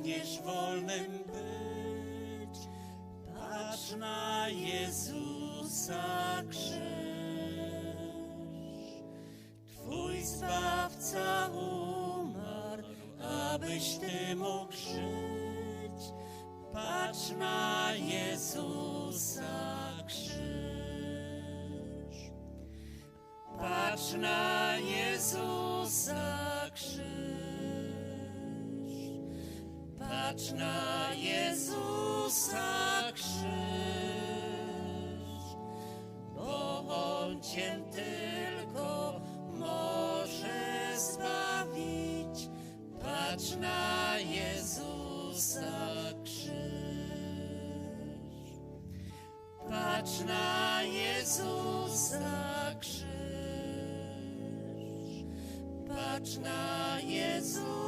pragniesz wolnym być, patrz na Jezusa krzyż. Twój Zbawca umarł, abyś Ty mógł żyć. Patrz na Jezusa krzyż. Patrz na Jezusa Patrz na Jezusa krzyż. Bo On Cię tylko może zbawić. Patrz na Jezusa krzyż. Patrz na Jezusa krzyż. Patrz na Jezusa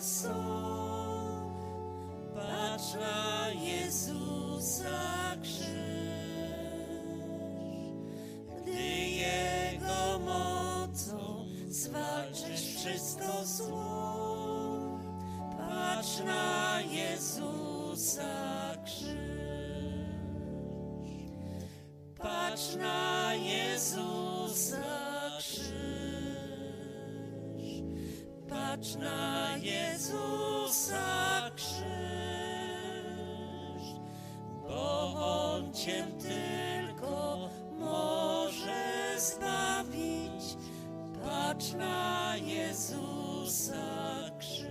są, patrz na Jezusa krzyż. Gdy Jego mocą zwalczysz wszystko zło, patrz na Jezusa krzyż. Patrz na Patrz na Jezusa krzyż. Bo On Cię tylko może zbawić. Patrz na Jezusa krzyż.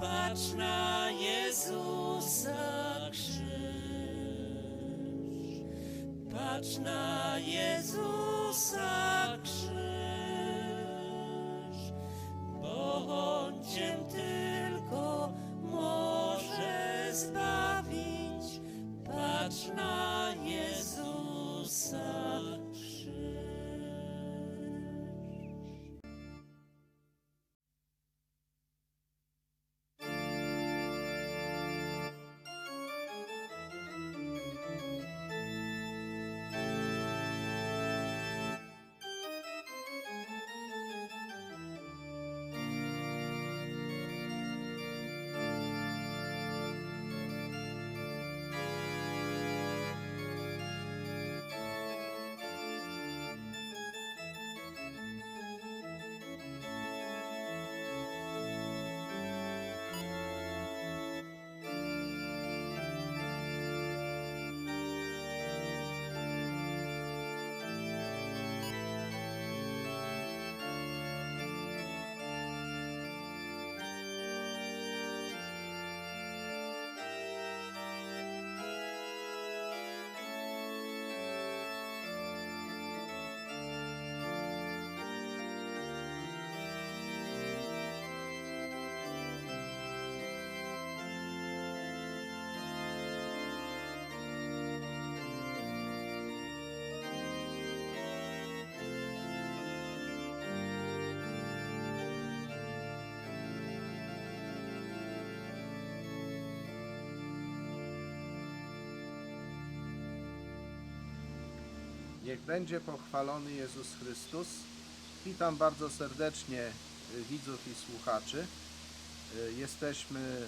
Patrz na Jezusa krzyż. Patrz na Niech będzie pochwalony Jezus Chrystus. Witam bardzo serdecznie y, widzów i słuchaczy. Y, Jesteśmy y,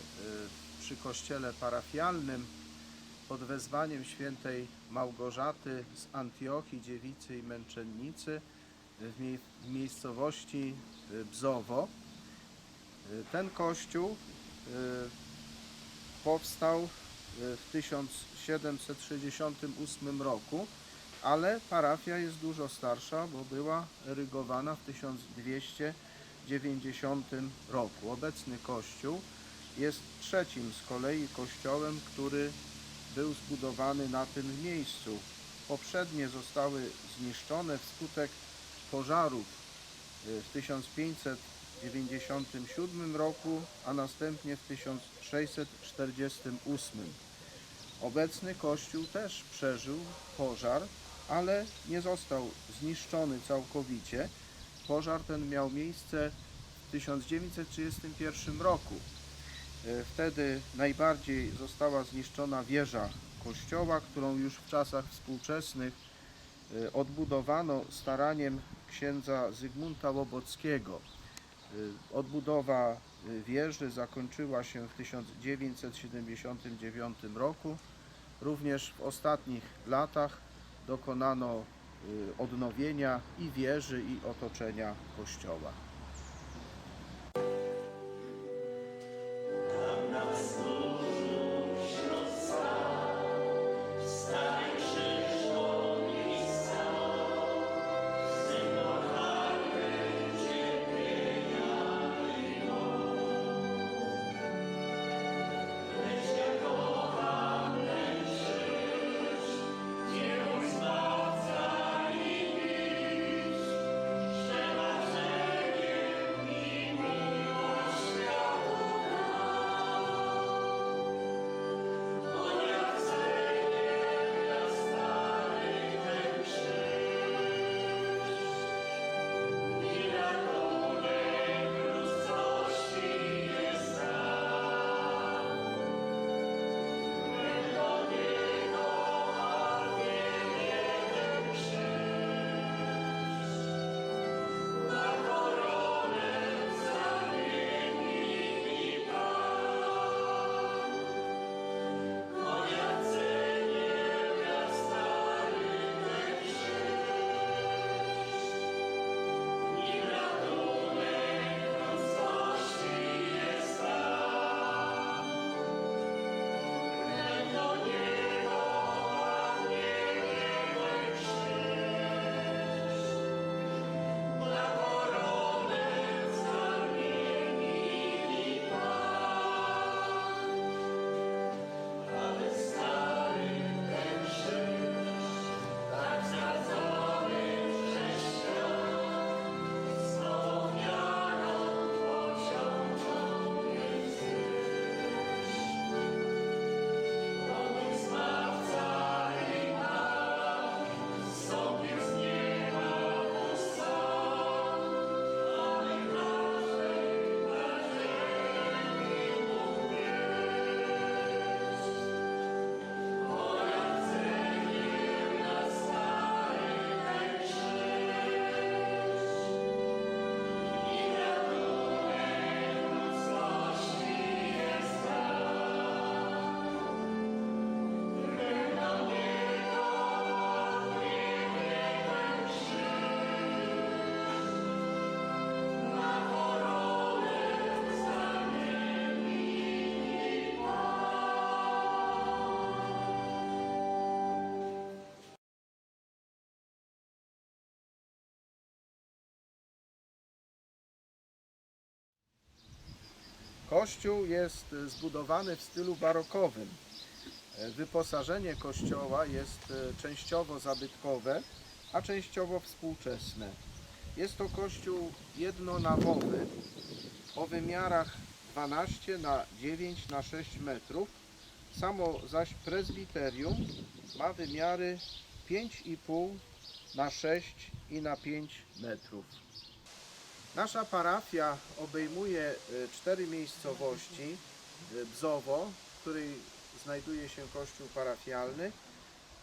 przy kościele parafialnym pod wezwaniem świętej Małgorzaty z Antiochii, dziewicy i męczennicy w mie- w miejscowości Bzowo. Ten kościół powstał w 1768 roku, ale parafia jest dużo starsza, bo była erygowana w 1290 roku. Obecny kościół jest trzecim z kolei kościołem, który był zbudowany na tym miejscu. Poprzednie zostały zniszczone wskutek pożarów y, w 1597 roku, a następnie w 1648. Obecny kościół też przeżył pożar ale nie został zniszczony całkowicie. Pożar ten miał miejsce w 1931 roku. E, Wtedy najbardziej została zniszczona wieża kościoła, którą już w czasach współczesnych e, odbudowano staraniem księdza Zygmunta Łobockiego. E, Odbudowa wieży zakończyła się w 1979 roku. Również w ostatnich latach dokonano y, odnowienia i wieży, i otoczenia kościoła. Kościół jest zbudowany w stylu barokowym. E, Wyposażenie kościoła jest e, częściowo zabytkowe, a częściowo współczesne. Jest to kościół jednonawowy o wymiarach 12 na 9 na 6 metrów. Samo zaś prezbiterium ma wymiary 5,5 na 6 i na 5 metrów. Nasza parafia obejmuje e, cztery miejscowości. E, Bzowo, w której znajduje się kościół parafialny,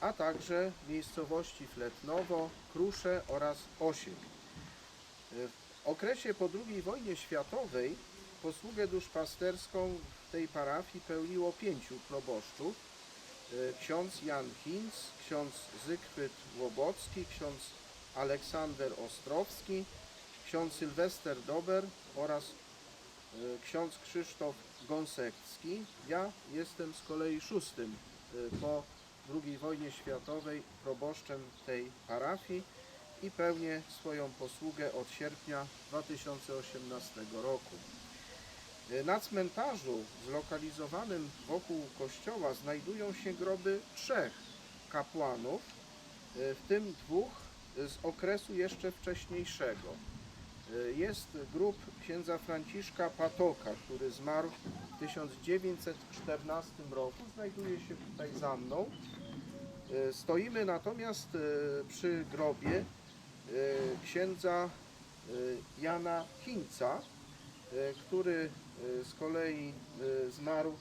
a także miejscowości Fletnowo, Krusze oraz Osiek. E, W okresie po II wojnie światowej posługę duszpasterską w tej parafii pełniło pięciu proboszczów. Ksiądz Jan Hinz, ksiądz Zygfryd Łobocki, ksiądz Aleksander Ostrowski, ksiądz Sylwester Dober oraz e, ksiądz Krzysztof Gąsekski. Ja jestem z kolei szóstym e, po II wojnie światowej proboszczem tej parafii i pełnię swoją posługę od sierpnia 2018 roku. E, Na cmentarzu zlokalizowanym wokół kościoła znajdują się groby trzech kapłanów, w tym dwóch z okresu jeszcze wcześniejszego. E, Jest grób księdza Franciszka Patoka, który zmarł w 1914 roku. Znajduje się tutaj za mną. E, Stoimy natomiast e, przy grobie księdza Jana Chińca, który z kolei zmarł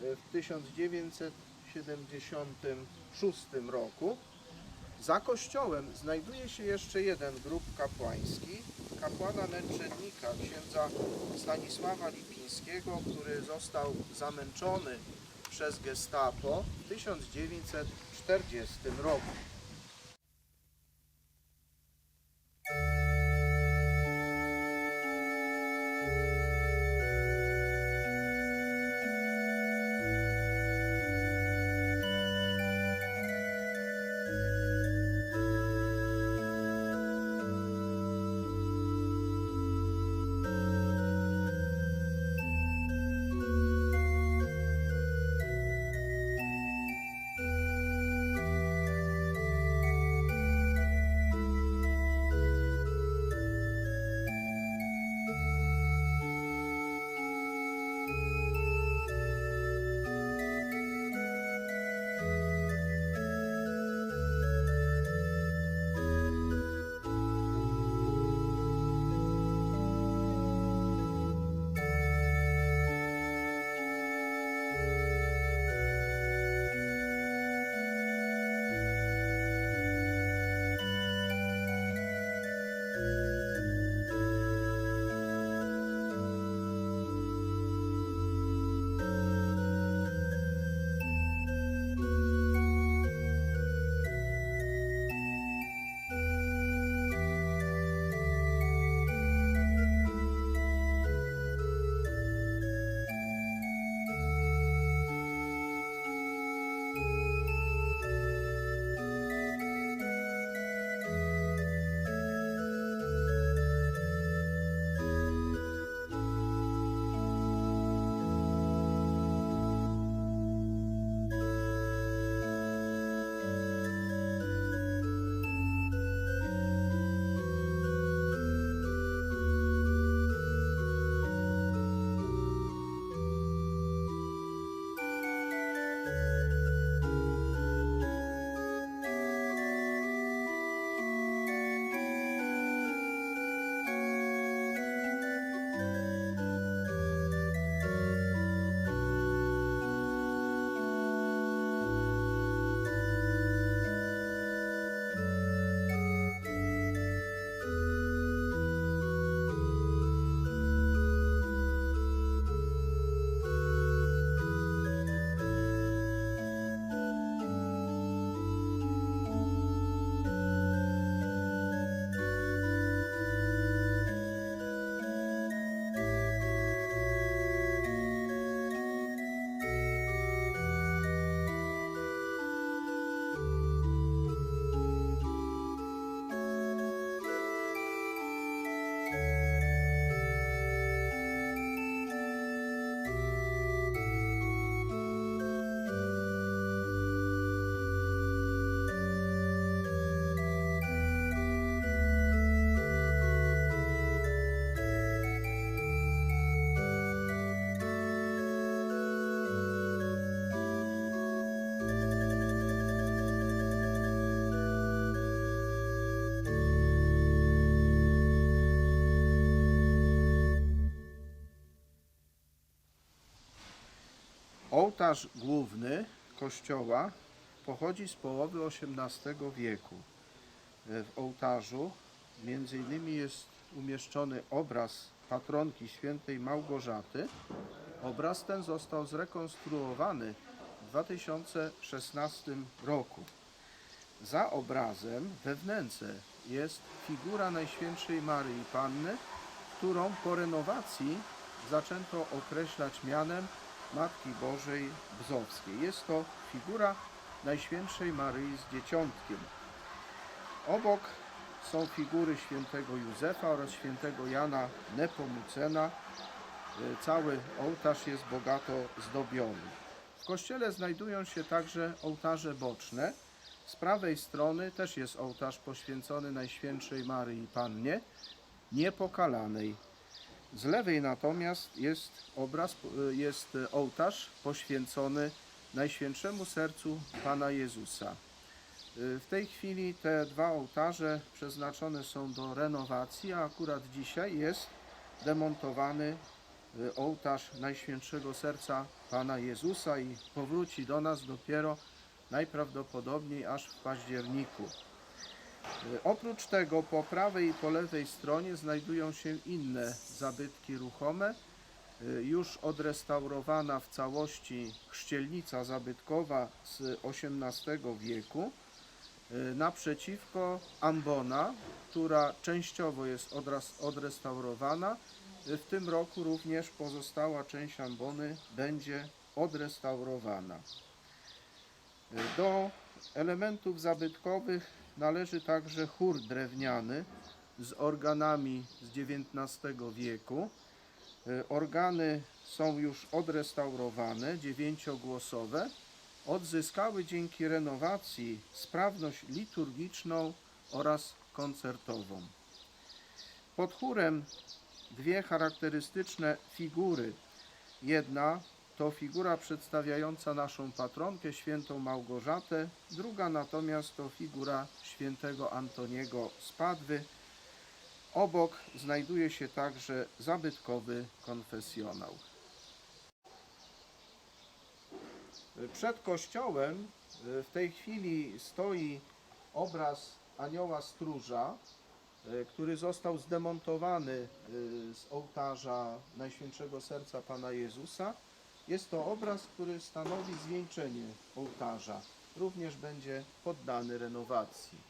w 1976 roku. Za kościołem znajduje się jeszcze jeden grób kapłański, kapłana męczennika, księdza Stanisława Lipińskiego, który został zamęczony przez gestapo w 1940 roku. Ołtarz główny kościoła pochodzi z połowy XVIII wieku. W ołtarzu między innymi jest umieszczony obraz patronki świętej Małgorzaty. Obraz ten został zrekonstruowany w 2016 roku. Za obrazem we wnęce jest figura Najświętszej Maryi Panny, którą po renowacji zaczęto określać mianem Matki Bożej Bzowskiej. Jest to figura Najświętszej Maryi z Dzieciątkiem. Obok są figury świętego Józefa oraz świętego Jana Nepomucena. E, Cały ołtarz jest bogato zdobiony. W kościele znajdują się także ołtarze boczne. Z prawej strony też jest ołtarz poświęcony Najświętszej Maryi Pannie, niepokalanej. Z lewej natomiast jest obraz, jest ołtarz poświęcony Najświętszemu Sercu Pana Jezusa. W tej chwili te dwa ołtarze przeznaczone są do renowacji, a akurat dzisiaj jest demontowany y, ołtarz Najświętszego Serca Pana Jezusa i powróci do nas dopiero najprawdopodobniej aż w październiku. Y, Oprócz tego po prawej i po lewej stronie znajdują się inne zabytki ruchome. Y, Już odrestaurowana w całości chrzcielnica zabytkowa z XVIII wieku. Y, Naprzeciwko ambona, która częściowo jest odrestaurowana. W tym roku również pozostała część ambony będzie odrestaurowana. Do elementów zabytkowych należy także chór drewniany z organami z XIX wieku. Y, Organy są już odrestaurowane, dziewięciogłosowe. Odzyskały dzięki renowacji sprawność liturgiczną oraz koncertową. Pod chórem dwie charakterystyczne figury. Jedna to figura przedstawiająca naszą patronkę, świętą Małgorzatę, druga natomiast to figura świętego Antoniego z Padwy. Obok znajduje się także zabytkowy konfesjonał. Przed kościołem y, w tej chwili stoi obraz anioła stróża, y, który został zdemontowany y, z ołtarza Najświętszego Serca Pana Jezusa. Jest to obraz, który stanowi zwieńczenie ołtarza. Również będzie poddany renowacji.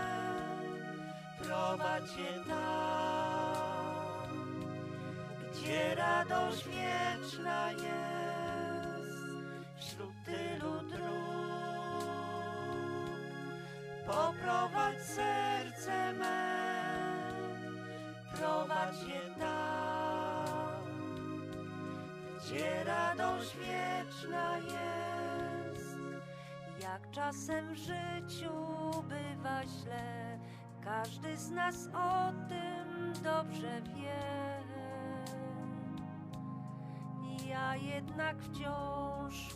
prowadź je tam, gdzie radość wieczna jest wśród tylu dróg. Poprowadź serce me, prowadź je tam, gdzie radość wieczna jest, jak czasem w życiu bywa źle każdy z nas o tym dobrze wie. Ja jednak wciąż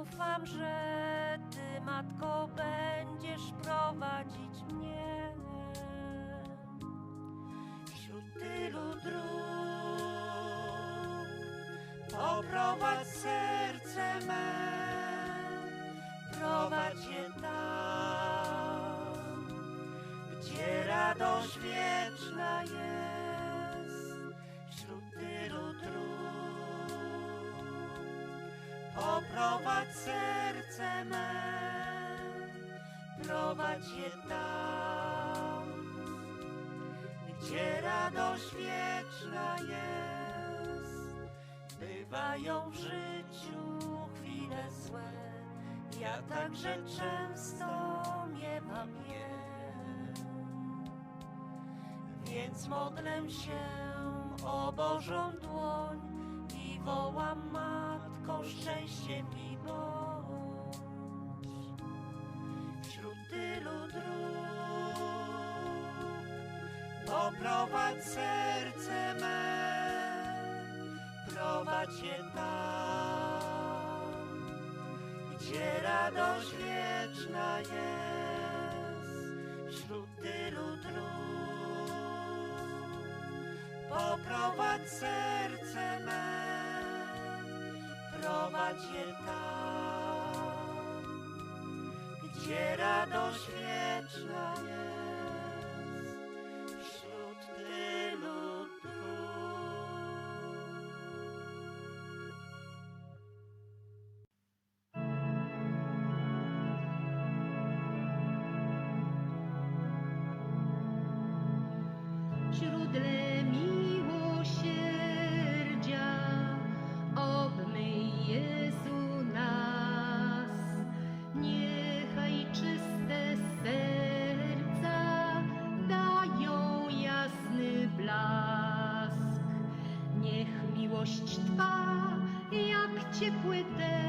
ufam, że Ty, Matko, będziesz prowadzić mnie radość wieczna jest wśród tylu dróg. Poprowadź serce me, prowadź je tam, gdzie radość wieczna jest. Bywają w życiu chwile złe, ja także często miewam je. Więc modlę się o Bożą dłoń i wołam Matko, szczęście mi bądź. Wśród tylu dróg poprowadź serce me, prowadź je tam, gdzie radość wieczna jest Poprowadź serce me, prowadź je tam, gdzie radość wieczna jest ship with them.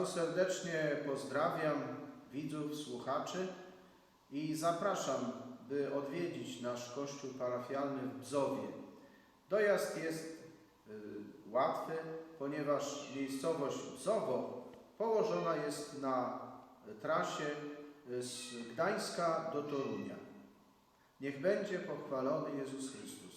Bardzo serdecznie pozdrawiam widzów, słuchaczy i zapraszam, by odwiedzić nasz kościół parafialny w Bzowie. Dojazd jest y, łatwy, ponieważ miejscowość Bzowo położona jest na trasie y, z Gdańska do Torunia. Niech będzie pochwalony Jezus Chrystus.